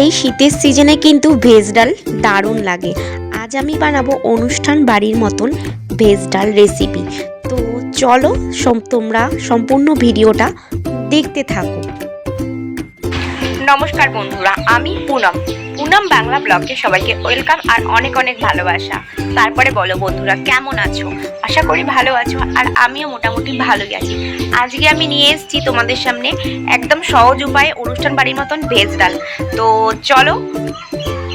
এই শীতের সিজনে কিন্তু ভেজ ডাল দারুণ লাগে। আজ আমি বানাবো অনুষ্ঠান বাড়ির মতন ভেজ ডাল রেসিপি তো চলো তোমরা সম্পূর্ণ ভিডিওটা দেখতে থাকো। নমস্কার বন্ধুরা, আমি পুনম। পুনম বাংলা ব্লগে সবাইকে ওয়েলকাম আর অনেক অনেক ভালোবাসা। তারপরে বলো বন্ধুরা, কেমন আছো? আশা করি ভালো আছো আর আমিও মোটামুটি ভালোই আছি। আজকে আমি নিয়ে এসেছি তোমাদের সামনে একদম সহজ উপায়ে অনুষ্ঠান বাড়ির মতন ভেজ ডাল। তো চলো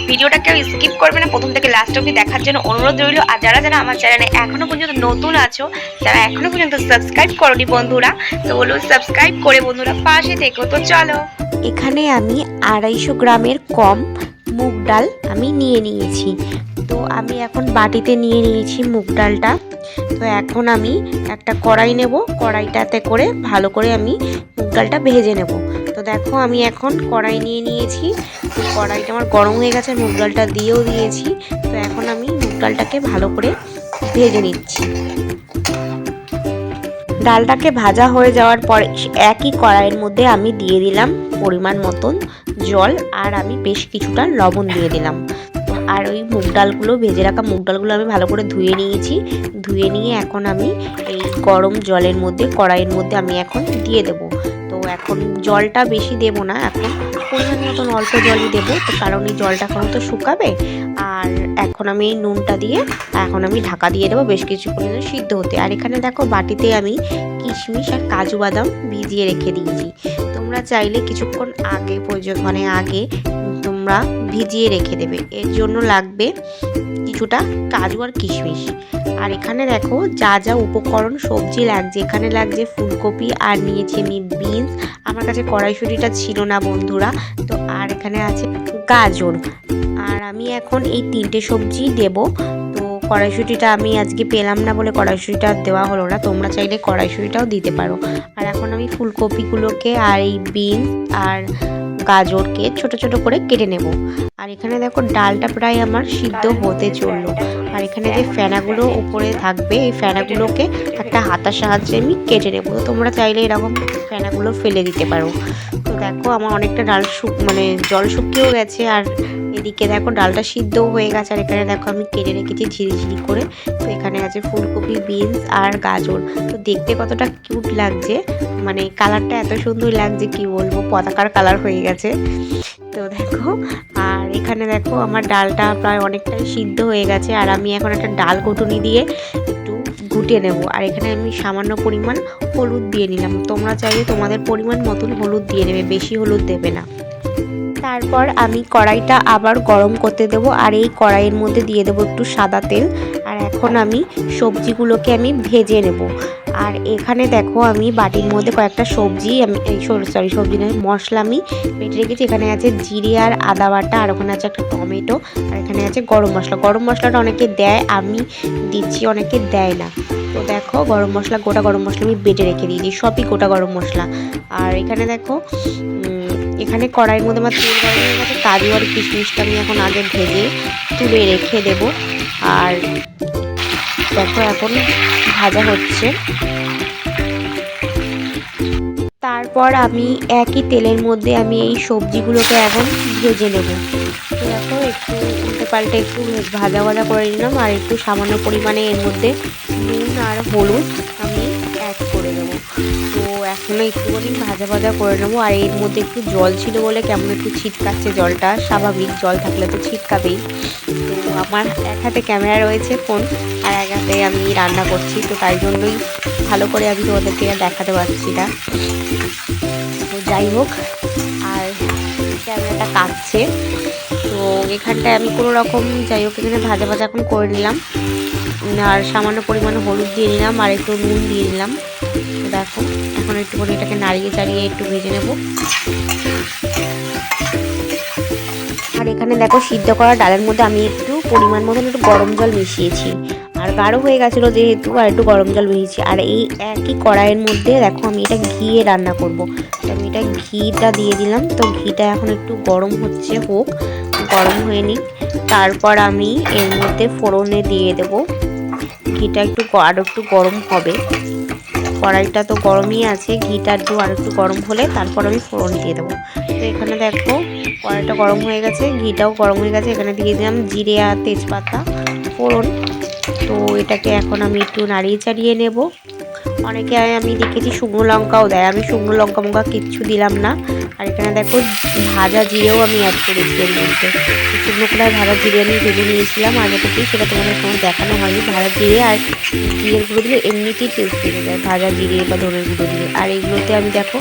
ভিডিওটা কেউ স্কিপ করবে না। প্রথম থেকে লাস্ট অবধি দেখার জন্য অনুরোধ রইল। আর যারা যারা আমার চ্যানেলে এখনও পর্যন্ত নতুন আছো যারা এখনও পর্যন্ত সাবস্ক্রাইব করনি বন্ধুরা। তো বলো সাবস্ক্রাইব করে বন্ধুরা পাশে থেকো। তো চলো। এখানে আমি আড়াইশো গ্রামের কম মুগ ডাল আমি নিয়ে নিয়েছি। তো আমি এখন বাটিতে নিয়ে নিয়েছি মুগ ডালটা। তো এখন আমি একটা কড়াই নেব। কড়াইটাতে করে ভালো করে আমি মুগ ডালটা ভেজে নেব। তো দেখো, আমি এখন কড়াই নিয়ে নিয়েছি। কড়াইটা আমার গরম হয়ে গেছে মুগ ডালটা দিয়েও দিয়েছি। তো এখন আমি মুগ ডালটাকে ভালো করে ভেজে নিচ্ছি। ডালটাকে ভাজা হয়ে যাওয়ার পর একই কড়াইয়ের মধ্যে আমি দিয়ে দিলাম পরিমাণ মতন জল আর আমি বেশ কিছুটা লবণ দিয়ে দিলাম। আর ওই মুগ ডালগুলো ভেজে রাখা মুগ ডালগুলো আমি ভালো করে ধুয়ে নিয়েছি। ধুয়ে নিয়ে এখন আমি এই গরম জলের মধ্যে, কড়াইয়ের মধ্যে আমি এখন দিয়ে দেব। এখন জলটা বেশি দেব না, এখন পরিমাণ মতন অল্প জলই দেবো, তো কারণ এই জলটা এখন তো শুকাবে। আর এখন আমি নুনটা দিয়ে, এখন আমি ঢাকা দিয়ে দেবো বেশ জন্য সিদ্ধ হতে। আর এখানে দেখো বাটিতে আমি কিশমিশ আর কাজু বাদাম ভিজিয়ে রেখে দিয়েছি। তোমরা চাইলে কিছুক্ষণ আগে প্রয়োজন মানে আগে তোমরা ভিজিয়ে রেখে দেবে। এর জন্য লাগবে কিছুটা কাজু আর কিশমিশ। আর এখানে দেখো যা যা উপকরণ সবজি লাগছে, এখানে লাগছে ফুলকপি আর নিয়েছি আমি বিনস আমার কাছে কড়াইশুটিটা ছিল না, বন্ধুরা। তো আর এখানে আছে গাজর। আর আমি এখন এই তিনটে সবজি দেব। তো কড়াইশুটিটা আমি আজকে পেলাম না বলে কড়াইশুটিটা দেওয়া হলো না। তোমরা চাইলে কড়াইশুটিটাও দিতে পারো। আর এখন আমি ফুলকপিগুলোকে আর এই বিন আর গাজরকে ছোট ছোট করে কেটে নেব। আর এখানে দেখো ডালটা প্রায় আমার সিদ্ধ হতে চলল। আর এখানে যে ফেনাগুলো উপরে থাকবে, এই ফেনাগুলোকে একটা হাতার সাহায্যে আমি কেটে নেব। তোমরা চাইলে এরকম ফেনাগুলো ফেলে দিতে পারো। দেখো, আমার অনেকটা ডাল শুক মানে জল শুকিয়েও গেছে, আর এদিকে দেখো ডালটা সিদ্ধও হয়ে গেছে, আর এখানে দেখো আমি কেটে রেখেছি ঝিরিঝিরি করে। তো এখানে আছে ফুলকপি, বিনস আর গাজর। তো দেখতে কতটা কিউট লাগছে মানে কালারটা এত সুন্দর লাগছে, কি বলব, পতাকার কালার হয়ে গেছে। তো দেখো, আর এখানে দেখো আমার ডালটা প্রায় অনেকটাই সিদ্ধ হয়ে গেছে, আর আমি এখন একটা ডাল ঘুটুনি দিয়ে ঘুটিয়ে নেব। আর এখানে আমি সামান্য পরিমাণ হলুদ দিয়ে নিলাম। তোমরা চাইলে তোমাদের পরিমাণ মতন হলুদ দিয়ে নেবে, বেশি হলুদ দেবে না। তারপর আমি কড়াইটা আবার গরম করতে দেবো, আর এই কড়াইয়ের মধ্যে দিয়ে দেবো একটু সাদা তেল। এখন আমি সবজিগুলোকে আমি ভেজে নেব। আর এখানে দেখো আমি বাটির মধ্যে কয়েকটা সবজি, আমি এই সরি সবজি নয়, মশলা আমি বেটে রেখেছি। এখানে আছে জিরে আর আদা বাটা, আর ওখানে আছে একটা টমেটো, আর এখানে আছে গরম মশলা। গরম মশলাটা অনেকে দেয়, আমি দিচ্ছি, অনেকে দেয় না। তো দেখো, গরম মশলা, গোটা গরম মশলা আমি বেটে রেখে দিয়েছি সবই গোটা গরম মশলা। আর এখানে দেখো এখানে কড়াইয়ের মধ্যে আমার তেল গরম হয়ে গেছে কাজু আর কিশমিশটা আমি এখন আগে ভেজে তুলে রেখে দেব। আর দেখো এখন ভাজা হচ্ছে। তারপর আমি একই তেলের মধ্যে আমি এই সবজিগুলোকে এখন ভেজে নেব। দেখো একটু উল্টে পাল্টে একটু ভাজা ভাজা করে নিলাম আর একটু সামান্য পরিমাণে এর মধ্যে নুন আর হলুদ। আমি অ্যাড করে দেবো তো এখনও একটুখানি ভাজা ভাজা করে নেব, আর এর মধ্যে একটু জল ছিল বলে কেমন একটু ছিটকাচ্ছে জলটা। স্বাভাবিক, জল থাকলে তো ছিটকাবেই। তো আমার এক হাতে ক্যামেরা রয়েছে ফোন, আর এক হাতে আমি রান্না করছি, তো তাই জন্যই ভালো করে আমি তোমাদেরকে দেখাতে পারছি না। তো যাই হোক, আর ক্যামেরাটা কাঁপছে। তো এখানটায় আমি কোনো রকম, যাই হোক, এখানে ভাজা ভাজা এখন করে নিলাম। আর সামান্য পরিমাণে হলুদ দিয়ে নিলাম আর একটু নুন দিয়ে নিলাম। দেখো, এখন একটু করে এটাকে নাড়িয়ে চাড়িয়ে একটু ভেজে নেব। আর এখানে দেখো, সিদ্ধ করা ডালের মধ্যে আমি একটু পরিমাণ মতন একটু গরম জল মিশিয়েছি। আর গাঢ় হয়ে গেছিল যেহেতু, আর একটু গরম জল মিশিয়েছি। আর এই একই কড়াইয়ের মধ্যে দেখো, আমি এটা ঘিয়ে রান্না করব। তো আমি এটা ঘিটা দিয়ে দিলাম। তো ঘিটা এখন একটু গরম হচ্ছে হোক, গরম হয়ে নিক। তারপর আমি এর মধ্যে ফোড়নে দিয়ে দেব। ঘিটা একটু আরও একটু গরম হবে। কড়াইটা তো গরমই আছে, ঘিটা একটু আর একটু গরম হলে তারপর আমি ফোড়ন দিয়ে দেবো। তো এখানে দেখো, কড়াইটা গরম হয়ে গেছে, ঘিটাও গরম হয়ে গেছে, এখানে দিয়ে দিলাম জিরে আর তেজপাতা, ফোড়ন। তো এটাকে এখন আমি একটু নাড়িয়ে চাড়িয়ে নেব। অনেকে আমি দেখেছি শুকনো লঙ্কাও দেয়। আমি শুকনো লঙ্কা মঙ্কা কিচ্ছু দিলাম না। আর এখানে দেখো ভাজা জিরেও আমি অ্যাড করেছি এর মধ্যে। শুকনো কড়ায় ভাজা জিরে আমি ভেজে নিয়েছিলাম আগে থেকেই, সেটা তোমাদের সঙ্গে দেখানো হয়নি। ভাজা জিরে আর জিরের গুঁড়ো দিলে এমনিতেই টেস্ট বেড়ে যায়, ভাজা জিরে বা ধনের গুঁড়ো দিলে। আর এইগুলোতে আমি দেখো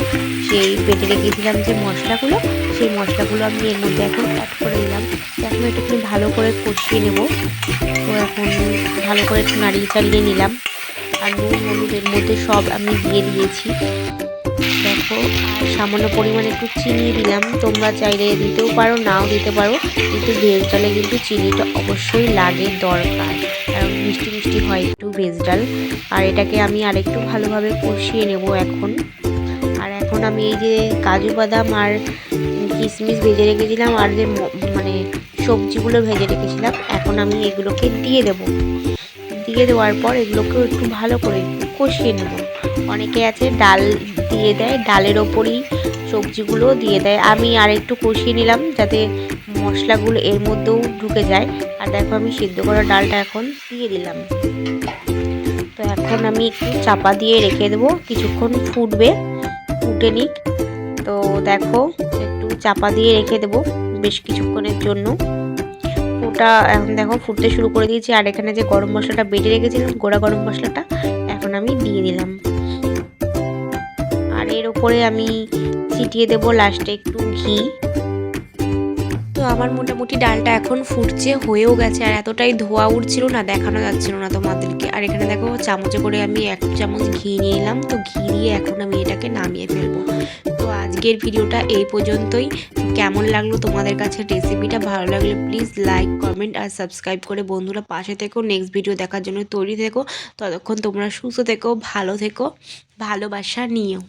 সেই পেটে রেখেছিলাম যে মশলাগুলো, সেই মশলাগুলো আমি এর মধ্যে এখন অ্যাড করে দিলাম। এখন একটুখানি ভালো করে কষিয়ে নেব। তো এখন ভালো করে একটু নাড়িয়ে চাড়িয়ে নিলাম। আর নুন হলুদের মধ্যে সব আমি দিয়ে দিয়েছি। দেখো, সামান্য পরিমাণে একটু চিনি দিলাম। তোমরা চাইলে দিতেও পারো, নাও দিতে পারো। কিন্তু ভেজ ডালে কিন্তু চিনিটা অবশ্যই লাগে, দরকার। কারণ মিষ্টি মিষ্টি হয় একটু ভেজ ডাল। আর এটাকে আমি আরেকটু ভালোভাবে কষিয়ে নেব এখন। আর এখন আমি এই যে কাজু বাদাম আর কিশমিশ ভেজে রেখেছিলাম, আর যে মানে সবজিগুলো ভেজে রেখেছিলাম, এখন আমি এগুলোকে দিয়ে দেবো। দিয়ে দেওয়ার পর এগুলোকেও একটু ভালো করে কষিয়ে নেব। অনেকে আছে ডাল দিয়ে দেয়, ডালের ওপরই সবজিগুলো দিয়ে দেয়। আমি আর একটু কষিয়ে নিলাম যাতে মশলাগুলো এর মধ্যেও ঢুকে যায়। আর দেখো আমি সিদ্ধ করা ডালটা এখন দিয়ে দিলাম। তো এখন আমি একটু চাপা দিয়ে রেখে দেবো, কিছুক্ষণ ফুটবে, ফুটে নিক। তো দেখো একটু চাপা দিয়ে রেখে দেবো বেশ কিছুক্ষণের জন্য। ফুটা এখন দেখো ফুটতে শুরু করে দিয়েছি। আর এখানে যে গরম মশলাটা বেটে রেখেছিলাম, গোড়া গরম মশলাটা, এখন আমি দিয়ে দিলাম। আর এর উপরে আমি ছিটিয়ে দেবো লাস্টে একটু ঘি। আমার মোটামুটি ডালটা এখন ফুটছে, হয়েও গেছে, আর এতটাই ধোয়া উঠছিল না, দেখানো যাচ্ছিল না তোমাদেরকে। আর এখানে দেখো, চামচে করে আমি এক চামচ ঘি নিয়ে এলাম, তো ঘি দিয়ে এখন আমি এটাকে নামিয়ে ফেলব। তো আজকের ভিডিওটা এই পর্যন্তই। কেমন লাগল তোমাদের কাছে রেসিপিটা ভালো লাগলে প্লিজ লাইক কমেন্ট আর সাবস্ক্রাইব করে বন্ধুরা পাশে থেকো নেক্সট ভিডিও দেখার জন্য তৈরি থেকো। ততক্ষণ তোমরা সুস্থ থেকো, ভালো থেকো, ভালোবাসা নিও।